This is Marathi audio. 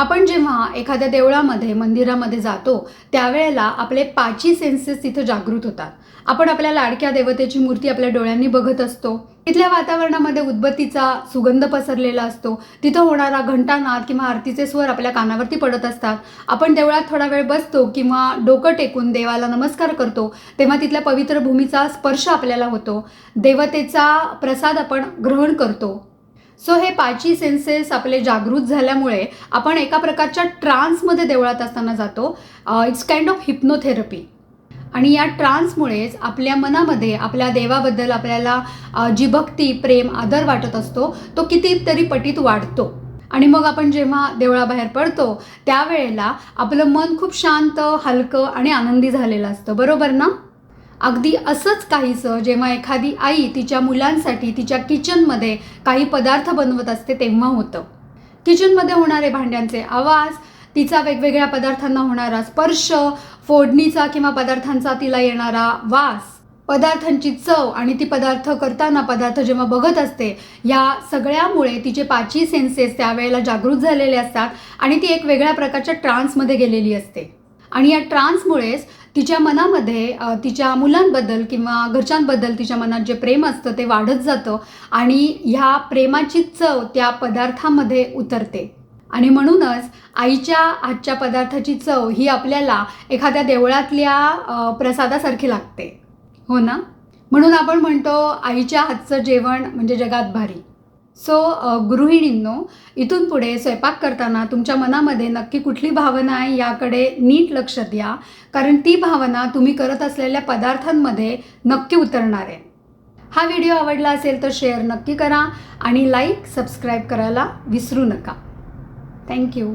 आपण जेव्हा एखाद्या देवळामध्ये मंदिरामध्ये जातो त्यावेळेला आपले पाची सेन्सेस तिथं जागृत होतात. आपण आपल्या लाडक्या देवतेची मूर्ती आपल्या डोळ्यांनी बघत असतो. तिथल्या वातावरणामध्ये उदबत्तीचा सुगंध पसरलेला असतो. तिथं होणारा घंटानाद किंवा आरतीचे स्वर आपल्या कानावरती पडत असतात. आपण देवळात थोडा वेळ बसतो किंवा डोकं टेकून देवाला नमस्कार करतो तेव्हा तिथल्या पवित्र भूमीचा स्पर्श आपल्याला होतो. देवतेचा प्रसाद आपण ग्रहण करतो. सो हे पाची सेन्सेस आपले जागृत झाल्यामुळे आपण एका प्रकारच्या ट्रान्समध्ये देवळात असताना जातो. इट्स काइंड ऑफ हिप्नोथेरपी आणि या ट्रान्समुळेच आपल्या मनामध्ये आपल्या देवाबद्दल आपल्याला जी भक्ती प्रेम आदर वाटत असतो तो कितीतरी पटीत वाढतो. आणि मग आपण जेव्हा देवळाबाहेर पडतो त्यावेळेला आपलं मन खूप शांत हलकं आणि आनंदी झालेलं असतं. बरोबर ना? अगदी असंच काहीसं जेव्हा एखादी आई तिच्या मुलांसाठी तिच्या किचनमध्ये काही पदार्थ बनवत असते तेव्हा होतं. किचनमध्ये होणारे भांड्यांचे आवाज तिचा वेगवेगळ्या पदार्थांना होणारा स्पर्श फोडणीचा किंवा पदार्थांचा तिला येणारा वास पदार्थांची चव आणि ती पदार्थ करताना पदार्थ जेव्हा बघत असते या सगळ्यामुळे तिचे पाची सेन्सेस त्यावेळेला जागृत झालेले असतात आणि ती एक वेगळ्या प्रकारच्या ट्रान्समध्ये गेलेली असते. आणि या ट्रान्समुळेच तिच्या मनामध्ये तिच्या मुलांबद्दल किंवा घरच्यांबद्दल तिच्या मनात जे प्रेम असतं ते वाढत जातं आणि ह्या प्रेमाची चव त्या पदार्थामध्ये उतरते. आणि म्हणूनच आईच्या हातच्या पदार्थाची चव ही आपल्याला एखाद्या देवळातल्या प्रसादासारखी लागते. हो ना? म्हणून आपण म्हणतो आईच्या हातचं जेवण म्हणजे जगात भारी. सो गृहिणींनो इथून पुढे स्वयंपाक करताना तुमच्या मनामध्ये नक्की कुठली भावना आहे याकडे नीट लक्ष द्या. कारण ती भावना तुम्ही करत असलेल्या पदार्थांमध्ये नक्की उतरणार आहे. हा व्हिडिओ आवडला असेल तर शेअर नक्की करा आणि लाईक सबस्क्राईब करायला विसरू नका. थँक्यू